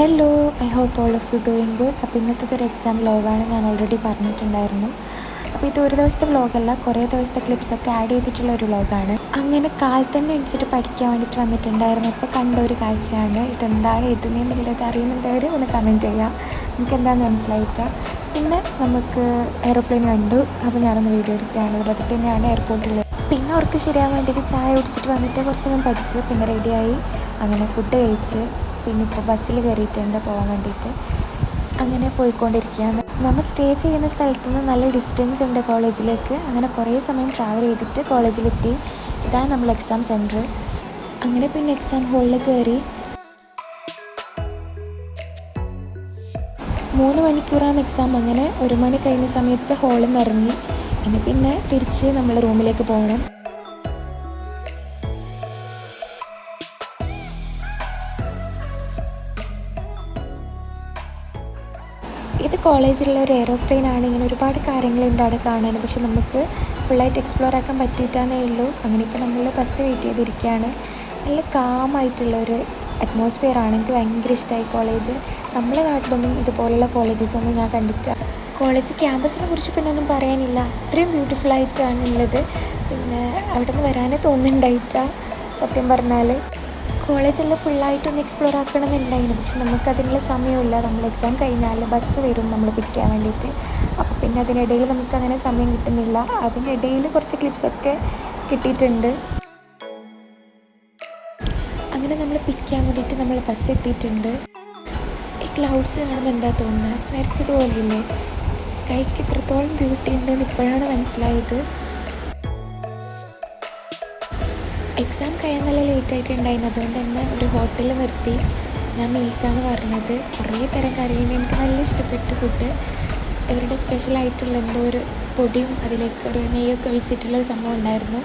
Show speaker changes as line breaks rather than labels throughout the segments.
Hello I hope all of you doing good അപ്പോൾ ഇന്നത്തെ ഒരു എക്സാം വ്ലോഗാണ് ഞാൻ ഓൾറെഡി പറഞ്ഞിട്ടുണ്ടായിരുന്നു. അപ്പോൾ ഇത് ഒരു ദിവസത്തെ വ്ലോഗല്ല കുറേ ദിവസത്തെ ക്ലിപ്സൊക്കെ ആഡ് ചെയ്തിട്ടുള്ള ഒരു വ്ലോഗാണ് അങ്ങനെ കാൽ തന്നെ എണിച്ചിട്ട് പഠിക്കാൻ വേണ്ടിയിട്ട് വന്നിട്ടുണ്ടായിരുന്നു. ഇപ്പോൾ കണ്ട ഒരു കാഴ്ചയാണ്. ഇതെന്താണ്? എന്നുള്ളത് അറിയുന്നുണ്ടവർ ഒന്ന് കമന്റ് ചെയ്യുക നമുക്ക് എന്താണെന്ന് മനസ്സിലായിട്ട്? പിന്നെ നമുക്ക് എയർപ്ലെയിൻ കണ്ടു. അപ്പോൾ ഞാനൊന്ന് വീഡിയോ എടുത്തതാണ് ഇവിടെ തന്നെയാണ് എയർപോർട്ടിൽ പിന്നെ അവർക്ക് ശരിയാൻ വേണ്ടിയിട്ട് ചായ കുടിച്ചിട്ട് വന്നിട്ട് കുറച്ച് സമയം പഠിച്ച്. പിന്നെ റെഡിയായി അങ്ങനെ ഫുഡ് കഴിച്ച്. പിന്നെ ഇപ്പോൾ ബസ്സിൽ കയറിയിട്ടുണ്ട് പോകാൻ വേണ്ടിയിട്ട്. അങ്ങനെ പോയിക്കൊണ്ടിരിക്കുകയാണ്. നമ്മൾ സ്റ്റേ ചെയ്യുന്ന സ്ഥലത്ത് നിന്ന് നല്ല ഡിസ്റ്റൻസ് ഉണ്ട് കോളേജിലേക്ക്. അങ്ങനെ കുറേ സമയം ട്രാവൽ ചെയ്തിട്ട് കോളേജിലെത്തി. ഇതാണ് നമ്മൾ എക്സാം സെന്റർ അങ്ങനെ പിന്നെ എക്സാം ഹോളിൽ കയറി. മൂന്ന് മണിക്കൂറാണ് എക്സാം അങ്ങനെ ഒരു മണി കഴിഞ്ഞ സമയത്ത് ഹോളിൽ നിന്ന് ഇറങ്ങി. ഇനി പിന്നെ തിരിച്ച് നമ്മൾ റൂമിലേക്ക് പോകണം ഇത് കോളേജിലുള്ള ഒരു എയ്റോപ്ലെയിൻ ആണ്. ഇങ്ങനെ ഒരുപാട് കാര്യങ്ങളുണ്ട് അവിടെ കാണാൻ. പക്ഷെ നമുക്ക് ഫുള്ളായിട്ട് എക്സ്പ്ലോർ ആക്കാൻ പറ്റിയിട്ടാണേ ഉള്ളൂ. അങ്ങനെ ഇപ്പോൾ നമ്മൾ ബസ് വെയിറ്റ് ചെയ്തിരിക്കുകയാണ്. നല്ല കാമായിട്ടുള്ള ഒരു അറ്റ്മോസ്ഫിയർ ആണ്. എനിക്ക് ഭയങ്കര ഇഷ്ടമായി കോളേജ് നമ്മളെ നാട്ടിലൊന്നും ഇതുപോലുള്ള കോളേജസ് ഒന്നും ഞാൻ കണ്ടിട്ട് കോളേജ് ക്യാമ്പസിനെ കുറിച്ച് പിന്നെ ഒന്നും പറയാനില്ല. അത്രയും ബ്യൂട്ടിഫുൾ ആയിട്ടാണ് ഉള്ളത്. പിന്നെ അവിടെ നിന്ന് വരാനേ തോന്നുന്നുണ്ടായിട്ടാണ് സത്യം പറഞ്ഞാൽ കോളേജെല്ലാം ഫുള്ളായിട്ടൊന്ന് എക്സ്പ്ലോർ ആക്കണമെന്നുണ്ടായിരുന്നു. പക്ഷെ നമുക്കതിനുള്ള സമയമില്ല നമ്മൾ എക്സാം കഴിഞ്ഞാൽ ബസ് വരും നമ്മൾ പിക്ക് ചെയ്യാൻ വേണ്ടിയിട്ട് അപ്പോൾ പിന്നെ അതിനിടയിൽ നമുക്ക് അങ്ങനെ സമയം കിട്ടുന്നില്ല. അതിനിടയിൽ കുറച്ച് ക്ലിപ്സൊക്കെ കിട്ടിയിട്ടുണ്ട്. അങ്ങനെ നമ്മൾ പിക്ക് ചെയ്യാൻ വേണ്ടിയിട്ട് നമ്മൾ ബസ് എത്തിയിട്ടുണ്ട്. ഈ ക്ലൗഡ്സ് കാണുമ്പോൾ എന്താ തോന്നുന്നത് വരച്ചതുപോലെയില്ലേ സ്കൈക്ക് എത്രത്തോളം ബ്യൂട്ടി ഉണ്ടെന്ന് ഇപ്പോഴാണ് മനസ്സിലായത്. എക്സാം കഴിയാൻ നല്ല ലേറ്റ് ആയിട്ടുണ്ടായിരുന്നു. അതുകൊണ്ട് തന്നെ ഒരു ഹോട്ടലിൽ നിർത്തി. ഞാൻ മീൽസാണ് പറഞ്ഞത്. കുറേ തരം കറിയുണ്ട് എനിക്ക് നല്ല ഇഷ്ടപ്പെട്ടു ഫുഡ് ഇവരുടെ സ്പെഷ്യലായിട്ടുള്ള എന്തോ ഒരു പൊടിയും അതിലേക്ക് ഒരു നെയ്യൊക്കെ ഒഴിച്ചിട്ടുള്ള ഒരു സംഭവം ഉണ്ടായിരുന്നു.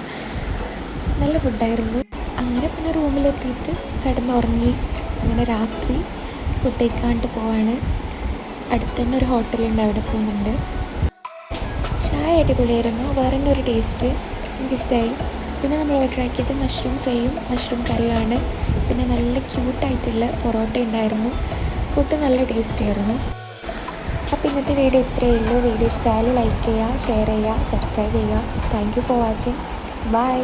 നല്ല ഫുഡായിരുന്നു അങ്ങനെ പിന്നെ റൂമിലെത്തിയിട്ട് കിടന്നുറങ്ങി. അങ്ങനെ രാത്രി ഫുഡ് കഴിക്കാണ്ട് പോവാണ്. അടുത്ത് തന്നെ ഒരു ഹോട്ടലുണ്ട് അവിടെ പോകുന്നുണ്ട്. ചായ അടിപൊളിയായിരുന്നു. വേറെ തന്നെ ഒരു ടേസ്റ്റ് എനിക്കിഷ്ടമായി പിന്നെ നമ്മൾ ഓർഡർ ആക്കിയത് മഷ്റൂം ഫ്രൈയും മഷ്റൂം കറിയുമാണ്. പിന്നെ നല്ല ക്യൂട്ടായിട്ടുള്ള പൊറോട്ട ഉണ്ടായിരുന്നു. ഫുഡ് നല്ല ടേസ്റ്റ് ആയിരുന്നു. അപ്പോൾ ഇന്നത്തെ വീഡിയോ ഇത്രയേ ഉള്ളൂ. വീഡിയോ ഇഷ്ടമായാലും ലൈക്ക് ചെയ്യുക ഷെയർ ചെയ്യുക സബ്സ്ക്രൈബ് ചെയ്യുക. Thank you for watching bye